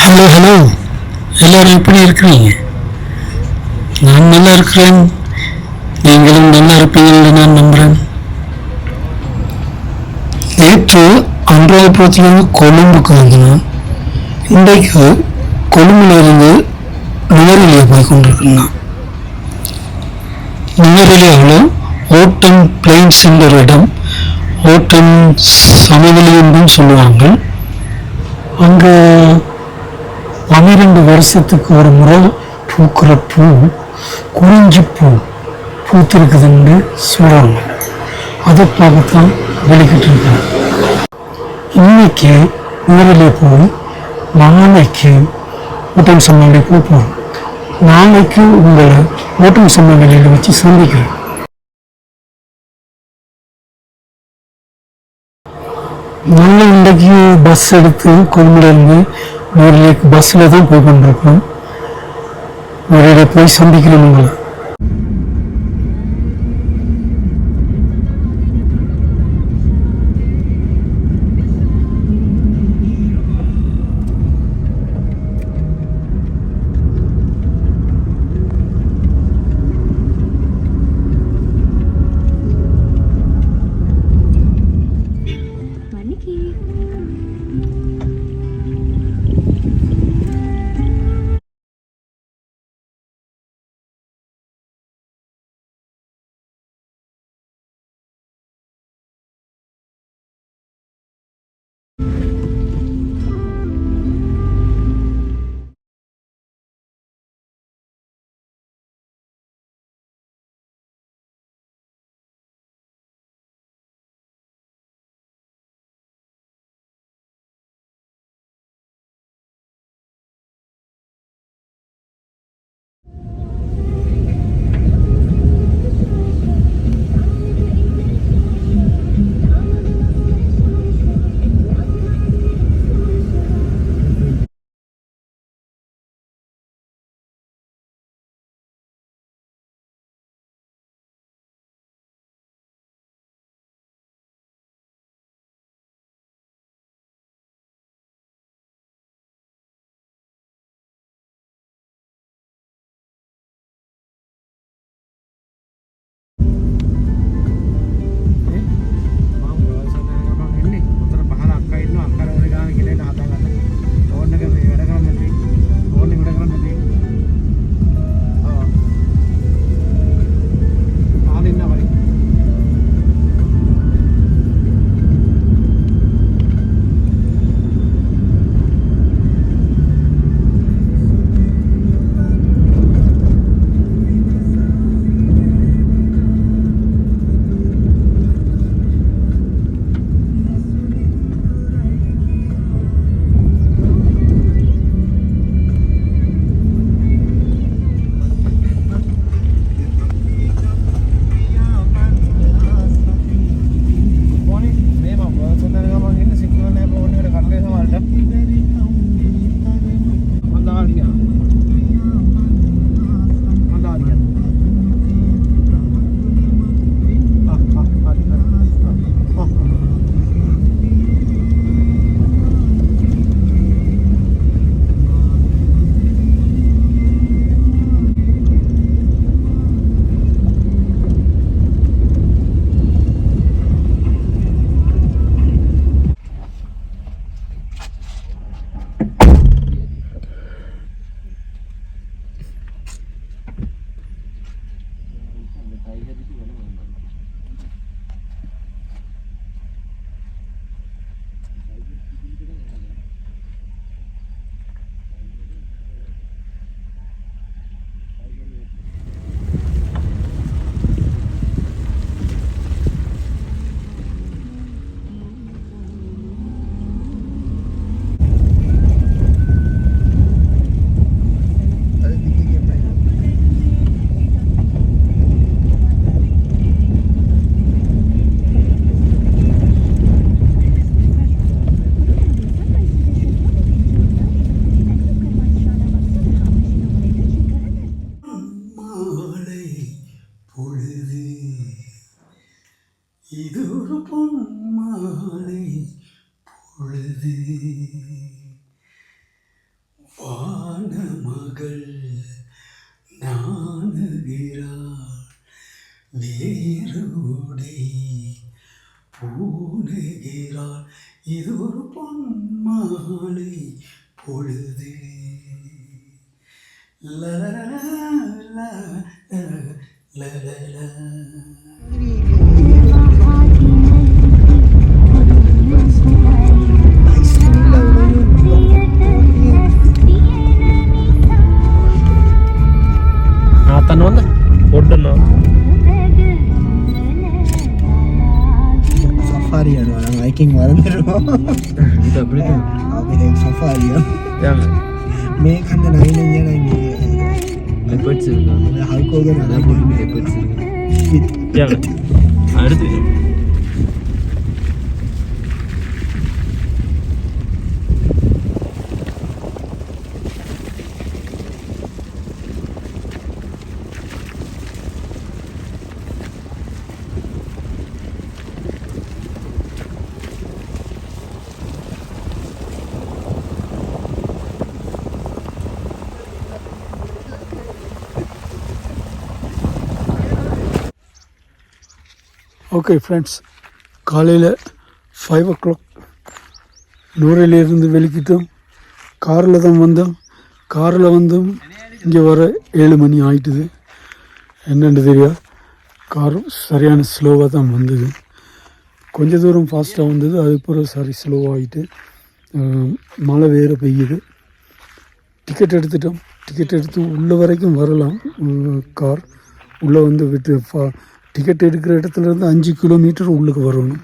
Hello hello. எல்லோரும் எப்படி இருக்கிறீங்க? நான் நல்லா இருக்கிறேன். நீங்களும் நல்லா இருப்பீங்கன்னு நான் நம்புகிறேன் நேற்று அனுராதபுரத்துலேருந்து கொழும்புக்கு வந்தேன். இன்றைக்கு கொழும்புலேருந்து நுவரெலியா போய் கொண்டிருக்கிறேன். நுவரெலியாவில் ஓட்டம் பிளைன்ஸ் என்ற இடம் ஓட்டம் சமவெளி என்றும் சொல்லுவாங்க அங்கே பன்னிரெண்டு வருஷத்துக்கு ஒரு முறை பூக்கிற பூ குறிஞ்சி பூ பூத்திருக்குதுன்னு சொல்கிறாங்க அதை பார்க்கத்தான் வெளிக்கிட்டு இருக்கேன் இன்னைக்கு நேரிலே போய் நாளைக்கு ஓட்டம் சம்மேளனை கூப்பிடுவோம். நாளைக்கு உங்களை ஓட்டம் சம்மேளனையில் வச்சு சந்திக்கிறேன் நாங்கள் இன்றைக்கு பஸ் எடுத்து கொழும்புலேருந்து நேரிலேக்கு பஸ்ஸில் தான் போய் கொண்டிருக்கோம் நேரில் போய் சந்திக்கிறோம் உங்களை. வேரோடை பூணுகிறாள் இது ஒரு பொன்மாலை பொழுது ಆತನ ಒಂದು ಒಡ್ಡನ್ನು அவங்க சஃபாரியா ஏங்க மேற்கண்ட நைனங்க நாங்கள் ലെപ്പേർഡ്സ് എടുക്കാം ஹல்கோக ലെപ്പേർഡ്സ് ஏங்க அடுத்து ஓகே ஃப்ரெண்ட்ஸ் காலையில் ஃபைவ் ஓ கிளாக் நூறையிலேருந்து வெளிக்கிட்டோம். காரில் தான் வந்தோம். காரில் வந்தும் இங்கே வர ஏழு மணி ஆயிட்டுது. என்னென்னு தெரியா? கார் சரியான ஸ்லோவாக தான் வந்தது. கொஞ்ச தூரம் ஃபாஸ்ட்டாக வந்தது. அதுக்கப்புறம் சரி ஸ்லோவாகிட்டு மழை வேறு பெய்யுது. டிக்கெட் எடுத்துட்டோம். டிக்கெட் எடுத்து உள்ள வரைக்கும் வரலாம் கார். உள்ளே வந்து விட்டு ஃபா- டிக்கெட் எடுக்கிற இடத்துலேருந்து அஞ்சு கிலோமீட்டர் உள்ளுக்கு வரணும்.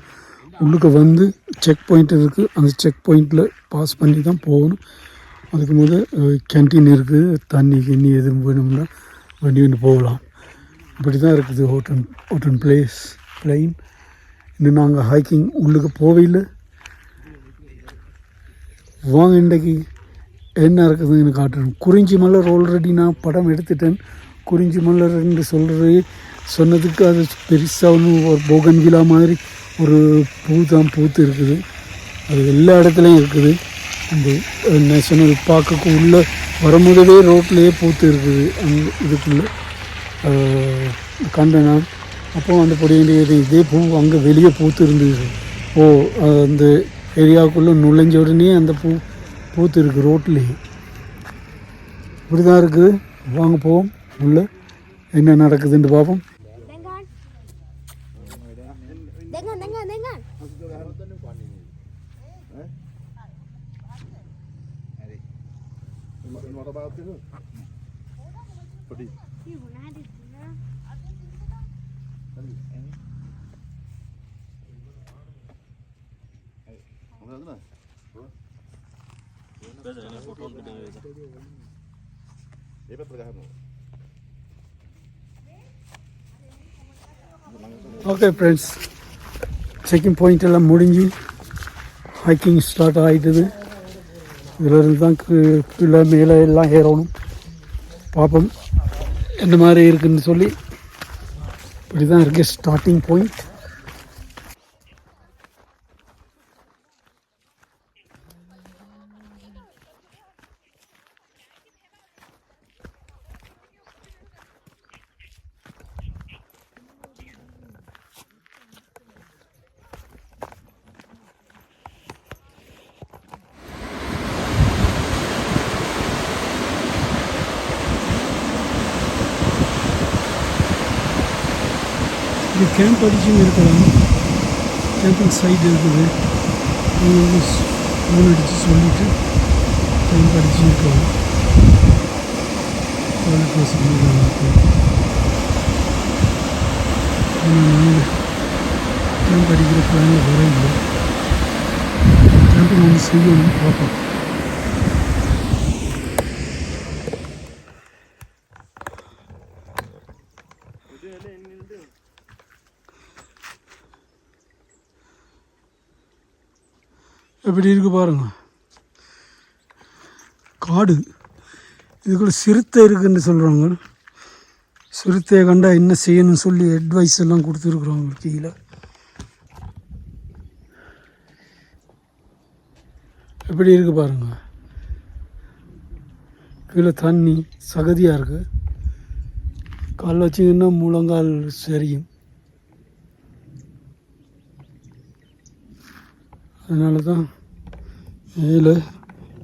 உள்ளுக்கு வந்து செக் பாயிண்ட் இருக்குது அந்த செக் பாயிண்ட்டில் பாஸ் பண்ணி தான் போகணும். அதுக்கு முதல் கேன்டீன் இருக்குது தண்ணி கிண்ணி எதுவும் வேணும்னா வண்டி வந்து போகலாம். இப்படி தான் இருக்குது ஹோட்டன் ஹோட்டன் பிளேஸ் பிளெயின் இன்னும் நாங்கள் ஹைக்கிங் உள்ளுக்கு போவையில் வாங்க இன்றைக்கு என்ன இருக்குதுன்னு காட்டுறேன். குறிஞ்சி மலர் ஆல்ரெடி நான் படம் எடுத்துட்டேன். குறிஞ்சி மலர் என்று சொல்கிறது சொன்னதுக்கு அது பெருசாக ஒன்றும் ஒரு போகன் விழா மாதிரி ஒரு பூ தான் பூத்து இருக்குது. அது எல்லா இடத்துலையும் இருக்குது. அந்த நேஷனல் பார்க்க உள்ளே வரும்போதே ரோட்லேயே பூத்து இருக்குது. அந்த இதுக்குள்ளே கண்ட நான் அப்போ அந்த பொடியண்டியது இதே பூ அங்கே வெளியே பூத்து இருந்தது. ஓ அந்த ஏரியாவுக்குள்ளே நுழைஞ்ச உடனே அந்த பூ பூத்து இருக்குது ரோட்லேயே. இப்படி தான் இருக்குது. வாங்க போவோம். உள்ளே என்ன நடக்குதுன்னு பார்ப்போம். ஓகே ஃப்ரெண்ட்ஸ் செக்கிங் பாயிண்ட் எல்லாம் முடிஞ்சு ஹைக்கிங் ஸ்டார்ட் ஆகிட்டுது இதில் இருந்து தான் கீழே மேலே எல்லாம் ஏறணும் பார்ப்போம் எந்த மாதிரி இருக்குதுன்னு சொல்லி இப்படி தான் இருக்குது ஸ்டார்டிங் பாயிண்ட் சைட் இருக்குது ஃபோன் அடித்து சொல்லிவிட்டு டைம் அடிச்சு இருக்கலாம் டாய்லெட் வசதி நாங்கள் பிளானில் வர இல்லை கேம்பிங் ஒன்று செய்யணும் பார்ப்போம் எப்படி இருக்கு பாருங்க. காடு. இதுக்குள்ள சிறுத்தை இருக்குன்னு சொல்கிறாங்க சிறுத்தையை கண்டா என்ன செய்யணும்னு சொல்லி அட்வைஸ் எல்லாம் கொடுத்துருக்குறாங்க கீழே. எப்படி இருக்கு பாருங்க. கீழே தண்ணி சகதியாக இருக்குது கால் வச்சிங்கன்னா முழங்கால் சரியும். அதனால தான் மேலே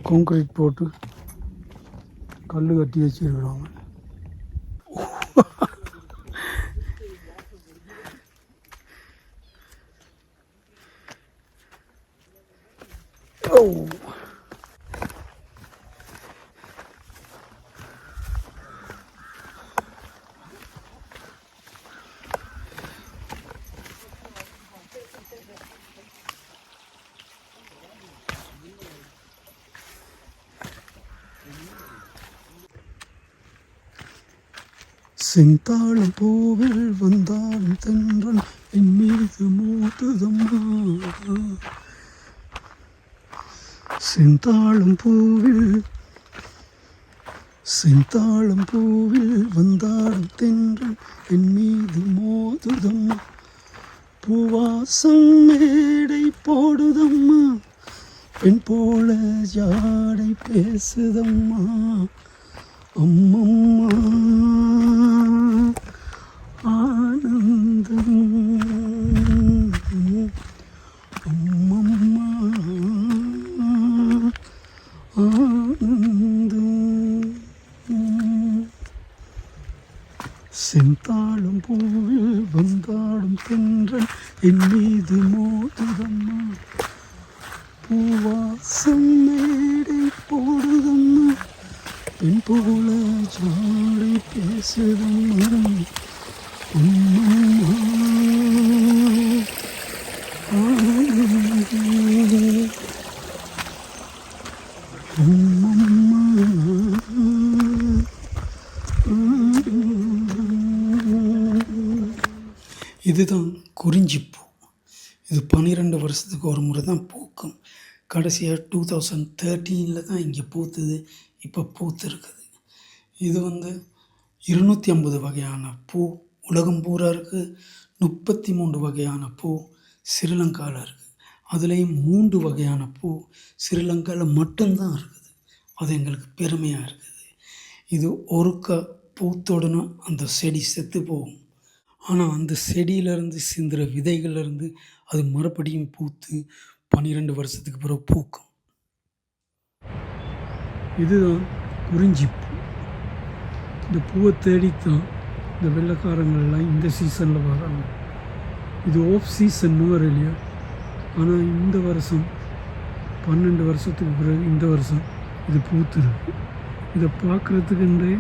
கான்க்ரீட் போட்டு கல் கட்டி வச்சுருக்குறாங்க செந்தாளம் பூவில் வந்தாலும் தென்றன் என் மீது மோதுதம்மா செந்தாளம் பூவில் செந்தாளம் பூவில் வந்தாடும் தென்றல் என் மீது மோதுதம்மா. பூவாசம் மேடை போடுதம்மா பெண் போல ஜாடை பேசுதம்மா. அம்மம்மா. ஆனந்தம் அம்மம்மா ஆனந்தம் செந்தாளும் பூவில் வந்தாடும் தென்றல் என் மீது மோதுதம்மா. பூவாசம் மேடை போடுதம்மா. பெண் போல ஜாடை பேசுதம்மா. அம்மம்மா இதுதான் குறிஞ்சிப்பூ. இது பன்னிரெண்டு வருஷத்துக்கு ஒரு முறை தான் பூக்கும். கடைசியாக டூ தௌசண்ட் தேர்ட்டீனில் தான் இங்கே பூத்துது இப்போ பூத்துருக்குது. இது வந்து இருநூற்றி ஐம்பது வகையான பூ. உலகம் பூரா இருக்குது முப்பத்தி மூன்று வகையான பூ ஸ்ரீலங்காவில் இருக்குது அதுலேயும் மூன்று வகையான பூ ஸ்ரீலங்காவில் மட்டும்தான் இருக்குது. அது எங்களுக்கு பெருமையாக இருக்குது. இது ஒருக்க பூத்தோடனும் அந்த செடி செத்து போகும். ஆனால் அந்த செடியிலேருந்து சிந்துற விதைகள்லேருந்து அது மறுபடியும் பூத்து பன்னிரெண்டு வருஷத்துக்கு பிறகு பூக்கும். இதுதான் குறிஞ்சிப்பூ இந்த பூவை தேடித்தான் இந்த வெள்ளைக்காரங்கள்லாம் இந்த சீசனில் வராங்க. இது ஆஃப் சீசன் வர இல்லையா? ஆனால் இந்த வருஷம் பன்னெண்டு வருஷத்துக்கு பிறகு இந்த வருஷம் இது பூத்துருக்கு. இதை பார்க்குறதுக்குன்றே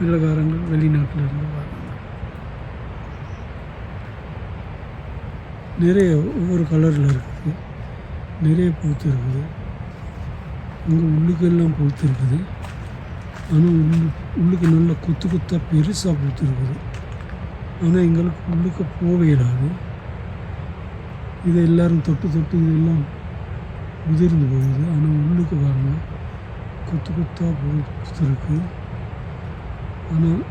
வெள்ளைக்காரங்கள் வெளிநாட்டில் இருந்து வராங்க. நிறைய ஒவ்வொரு கலரில் இருக்குது. நிறைய பூத்து இருக்குது இங்கே உள்ளுக்கெல்லாம் பூத்து இருக்குது ஆனால் உள்ளு உள்ளுக்கு நல்ல கொத்து கொத்தாக பெருசாக கொடுத்துருக்குது ஆனால் எங்களுக்கு உள்ளுக்கு போக இயலாது இதை எல்லோரும் தொட்டு தொட்டு இதெல்லாம் உதிர்ந்து போகுது. ஆனால் உள்ளுக்கு பாருங்க கொத்து கொத்தாக கொடுத்துருக்கு ஆனால்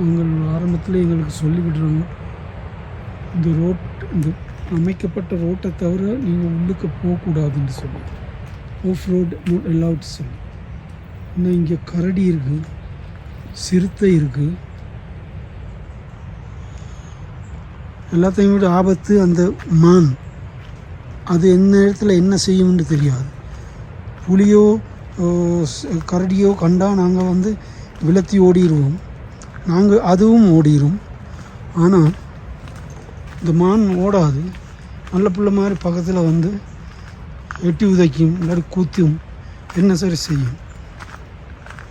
அவங்க ஆரம்பத்தில் எங்களுக்கு சொல்லிவிடுறாங்க இந்த ரோட் இந்த அமைக்கப்பட்ட ரோட்டை தவிர நீங்கள் உள்ளுக்கு போகக்கூடாதுன்னு சொல்லி. ஆஃப் ரோட் நோட் அலவுட் சொல்லி. இன்னும் இங்கே கரடி இருக்குது சிறுத்தை இருக்குது எல்லாத்தையும் விட ஆபத்து அந்த மான் அது எந்த நேரத்தில் என்ன செய்யும்னு தெரியாது. புலியோ கரடியோ கண்டால் நாங்கள் வந்து விலத்தி ஓடிடுவோம் நாங்கள் அதுவும் ஓடிடும் ஆனால் இந்த மான் ஓடாது. நல்ல பிள்ளை மாதிரி பக்கத்தில் வந்து எட்டி உதைக்கும் இல்லாட்டி கூத்தும். என்ன சரி செய்யும்?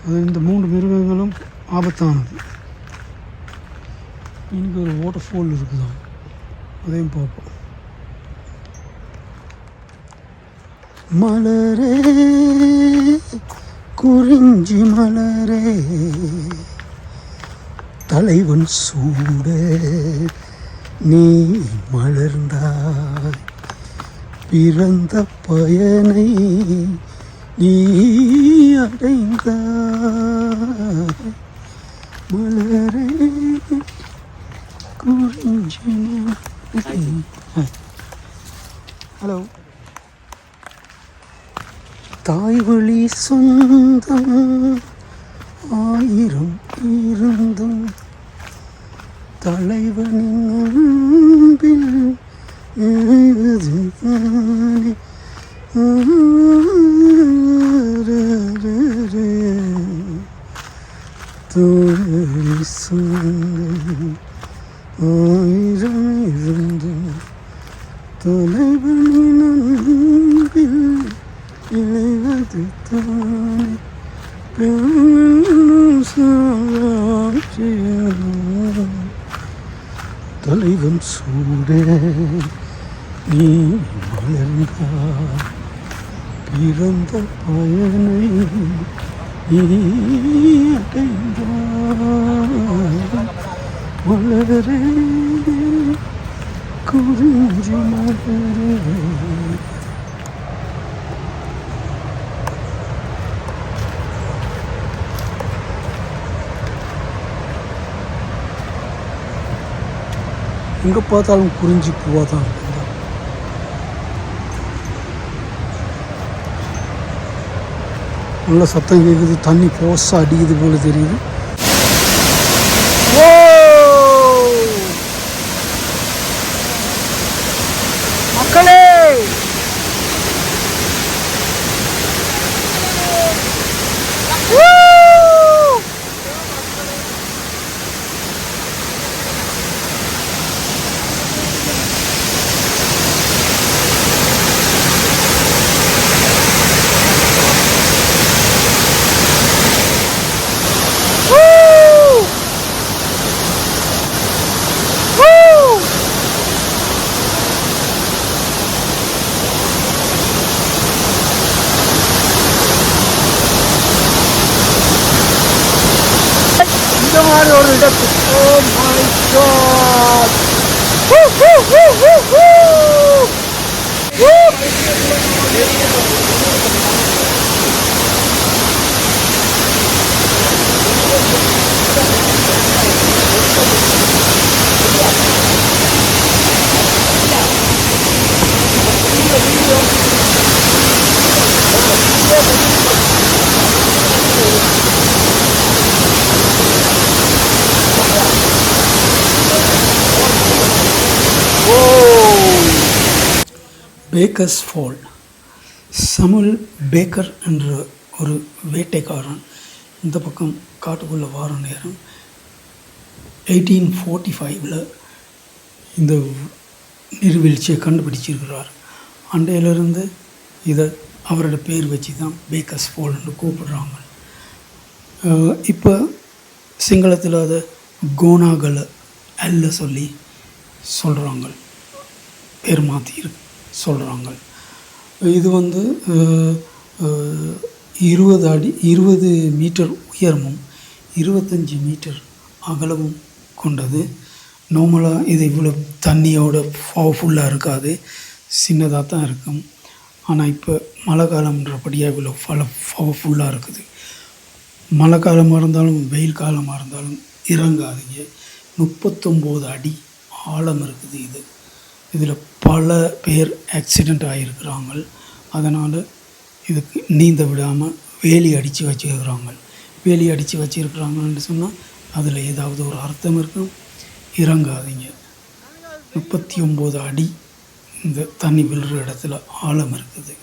அது இந்த மூன்று மிருகங்களும் ஆபத்தானது. எனக்கு ஒரு வாட்டர் ஃபால் இருக்குதான் அதையும் பார்ப்போம். மலரே குறிஞ்சி மலரே தலைவன் சூட நீ மலர்ந்தாய். பிறந்த பயனை நீ அடைந்தாய். மலரே ஹலோ தாய் வழி சொந்தம் ஆயிரம் இருந்தும் தலைவனின் அன்பில் இணைவது தானே. தோழி சொந்தம் ஆயிரம் இருந்தும் தலைவனின் அன்பில் இணைவது தானே பிறனும் சாட்சியம். தலைவன் சூட நீ மலர்ந்தார் பிறந்த பயனை நீ அடைந்தார் மலரே குறிஞ்சி மலரே எங்கே பார்த்தாலும் குறிஞ்சி பூவாக தான் இருக்குது நல்ல சத்தம் கேட்குது தண்ணி போஸாக அடிக்குது போல தெரியுது. oh my god! Woo, woo, woo, woo, woo! Woo! Thank you. Baker's Fall Samuel Baker என்ற ஒரு வேட்டைக்காரன் இந்த பக்கம் காட்டுக்குள்ளே வார நேரம் எயிட்டீன் ஃபோர்ட்டி ஃபைவ்ல இந்த நீர்வீழ்ச்சியை கண்டுபிடிச்சிருக்கிறார். அண்டையிலிருந்து இதை அவரோட பேர் வச்சு தான் பேக்கர்ஸ் ஃபால்னு கூப்பிடுறாங்க. இப்போ சிங்களத்தில் அதை கோனாகல அல்ல சொல்லி சொல்கிறாங்க பேர் மாற்றி சொல்கிறாங்க இது வந்து இருபது அடி இருபது மீட்டர் உயரமும் இருபத்தஞ்சி மீட்டர் அகலமும் கொண்டது. நார்மலாக இது இவ்வளோ தண்ணியோட பவர்ஃபுல்லாக இருக்காது. சின்னதாக தான் இருக்கும். ஆனால் இப்போ மழை காலம்ன்றபடியாக இவ்வளோ பல பவர்ஃபுல்லாக இருக்குது. மழை காலமாக இருந்தாலும் வெயில் காலமாக இருந்தாலும் இறங்காதீங்க. முப்பத்தொம்போது அடி ஆழம் இருக்குது இது. இதில் பல பேர் ஆக்சிடெண்ட் ஆகியிருக்கிறாங்க அதனால் இதுக்கு நீந்த விடாமல் வேலி அடித்து வச்சுருக்கிறாங்க வேலி அடித்து வச்சுருக்கிறாங்கன்னு சொன்னால் அதில் ஏதாவது ஒரு அர்த்தம் இருக்கும்? இறங்காதீங்க. முப்பத்தி ஒம்பது அடி இந்த தண்ணி விழுற இடத்துல ஆழம் இருக்குது.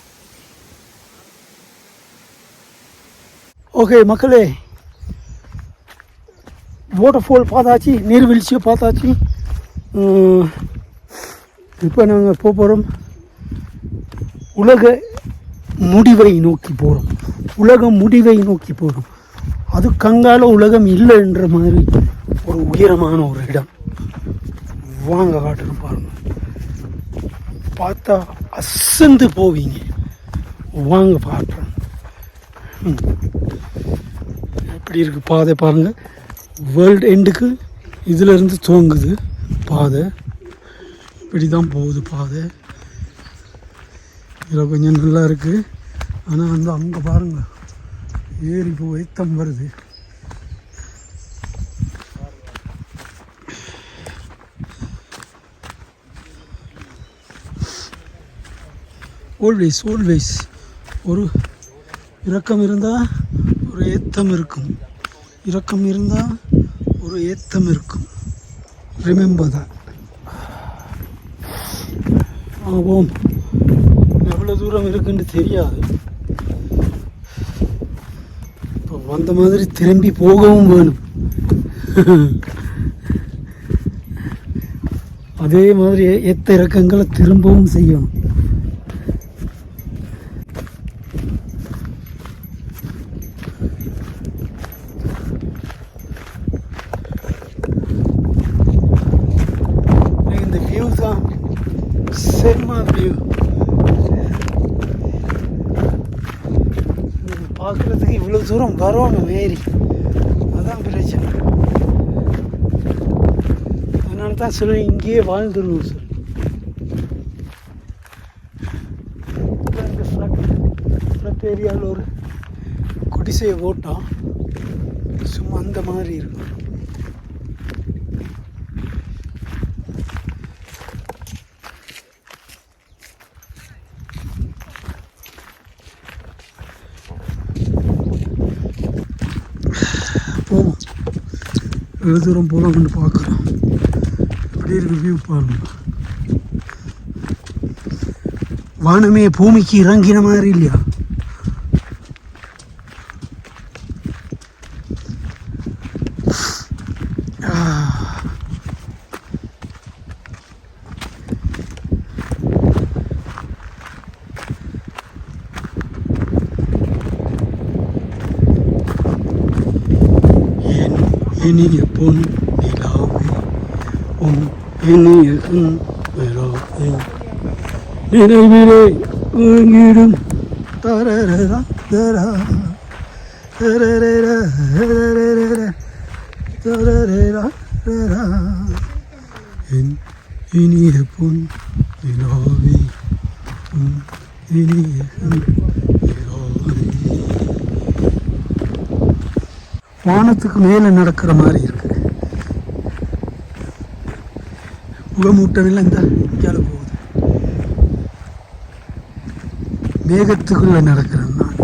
ஓகே மக்களே. வாட்டர் ஃபால் பார்த்தாச்சு நீர்வீழ்ச்சியை பார்த்தாச்சு. இப்போ நாங்கள் போக போகிறோம் உலக முடிவை நோக்கி போகிறோம் உலக முடிவை நோக்கி போகிறோம் அது கங்கால உலகம் இல்லைன்ற மாதிரி ஒரு உயரமான ஒரு இடம். வாங்க காட்டுன்னு பாருங்கள் பார்த்தா அசந்து போவீங்க. வாங்க பார்க்குறோம் எப்படி இருக்குது பாதை பாருங்கள் வேர்ல்டு எண்டுக்கு இதிலிருந்து துவங்குது பாதை. இப்படி தான் போகுது பாதை. இதில் கொஞ்சம் நல்லா இருக்குது ஆனால் வந்து அங்கே பாருங்கள் ஏறி போய் தம் வருது. ஓல்வேஸ் ஓல்வேஸ் ஒரு இறக்கம் இருந்தால் ஒரு ஏத்தம் இருக்கும். இரக்கம் இருந்தால் ஒரு ஏத்தம் இருக்கும். ரிமெம்பர் தான் ஆவோம் எவ்வளோ தூரம் இருக்குன்னு தெரியாது. இப்போ வந்த மாதிரி திரும்பி போகவும் வேணும். அதே மாதிரி எத்த இறக்கங்களை திரும்பவும் செய்யணும் இந்த வியூ தான் செம்ம வியூ பார்க்குறதுக்கு இவ்வளோ தூரம் சரி. அதுதான் அதான் பிரச்சனை. அதனால தான் சொல்லுவேன் இங்கேயே வாழ்ந்துருவோம் சார் ஃப்ளட் ஏரியாவில் ஒரு குடிசையை ஓட்டம். சும்மா அந்த மாதிரி இருக்கும் போவோம் வெகு தூரம் போகலாம்னு பார்க்குறோம். இப்படி இருக்கு வியூ பாருங்க. வானமே பூமிக்கு இறங்கின மாதிரி இல்லையா ஆ. என் இனிய பொன் நிலாவே உன் இனிய நினைவிலே வாங்கிடும் தரா தரரரா தரரரா தரா என் இனிய பொன் நிலாவே உன் இனிய வானத்துக்கு மேலே நடக்கிற மாதிரி இருக்கு. புகமூட்டமெல்லாம் இந்த இந்தியாவில் போகுது. மேகத்துக்குள்ளே நடக்கிறேன் நான்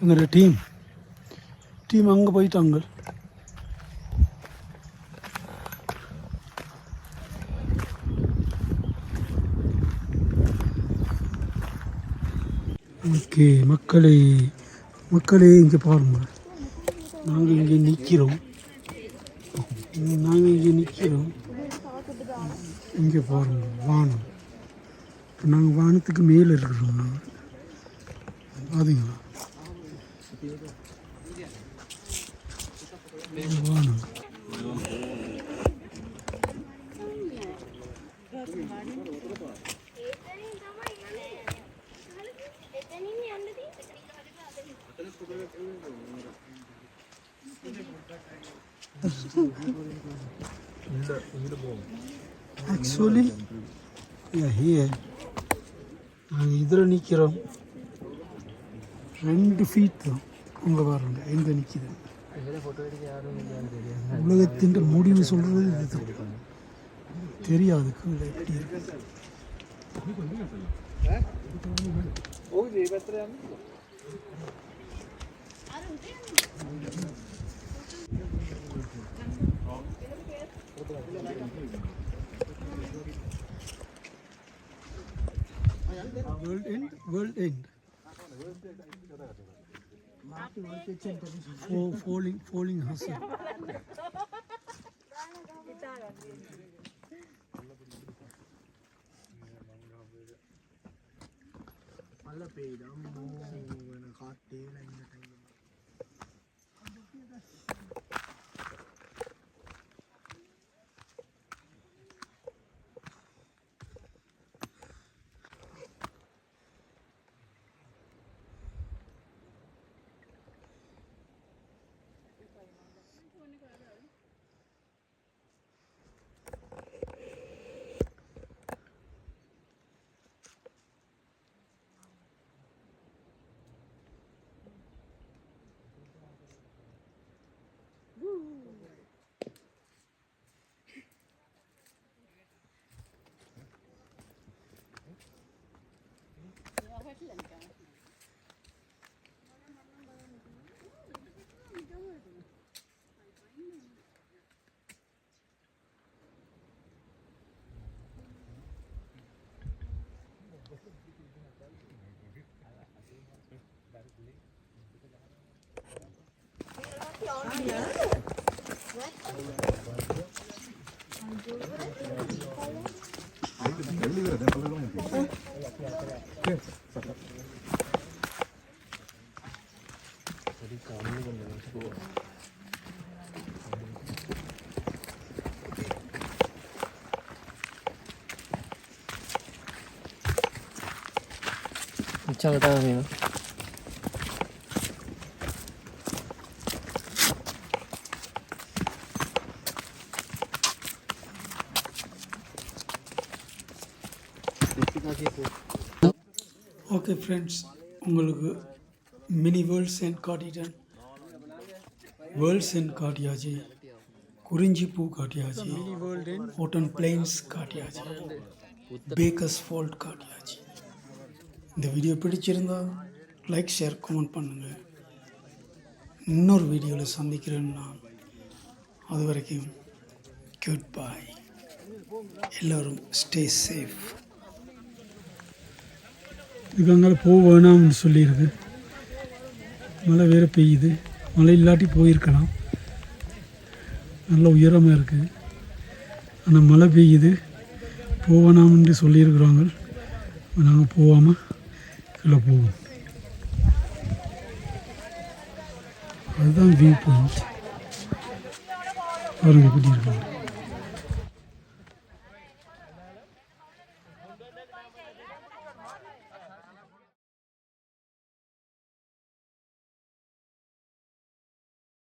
எங்களோட டீம். டீம் அங்கே போயிட்டாங்க. ஓகே மக்களே மக்களே இங்கே பாருங்கள் நாங்கள் இங்கே நிற்கிறோம். நாங்கள் இங்கே நிற்கிறோம். இங்கே பாருங்கள் வானம். இப்போ நாங்கள் வானத்துக்கு மேலே இருக்கிறோம் நாங்கள். பார்த்தீங்களா வானம். ஆக்சுவலி நாங்கள் இதில் நிற்கிறோம் ரெண்டு ஃபீட் தான். உங்களை பாருங்க எங்கே நிற்கிது உலகத்தின் முடிவு சொல்கிறது இதுதான். தெரியாது கீழே எப்படி இருக்கு. world end, world end. Oh, falling, falling hustle. നല്ല പേര് കാട്ടീലങ്ങ காட்டே இல்லை இந்த டைம் மிச்சம் தான் வேணும் ஓகே ஃப்ரெண்ட்ஸ் உங்களுக்கு மினி வேர்ல்ட்ஸ் அண்ட் காட்டிட்டேன் வேர்ல்ட்ஸ் அண்ட் காட்டியாச்சு குறிஞ்சி பூ காட்டியாச்சு ஓட்டன் பிளெயின்ஸ் காட்டியாச்சு பேக்கர்ஸ் ஃபால்ட் காட்டியாச்சு இந்த வீடியோ பிடிச்சிருந்தா லைக் ஷேர் கமெண்ட் பண்ணுங்கள் இன்னொரு வீடியோவில் சந்திக்கிறேன் நான். அது வரைக்கும் குட் பாய் எல்லோரும் ஸ்டே சேஃப் இதுக்கு அங்கே போக வேணாம்னு சொல்லியிருக்கு. மழை வேறு பெய்யுது. மழை இல்லாட்டி போயிருக்கலாம். நல்ல உயரமாக இருக்குது ஆனால் மழை பெய்யுது. போவேணாம்னு சொல்லியிருக்கிறாங்க. நாங்கள் போகாமல் கீழே போவோம். அதுதான் வியூ பாயிண்ட் பாருங்க எப்படி இருக்காங்க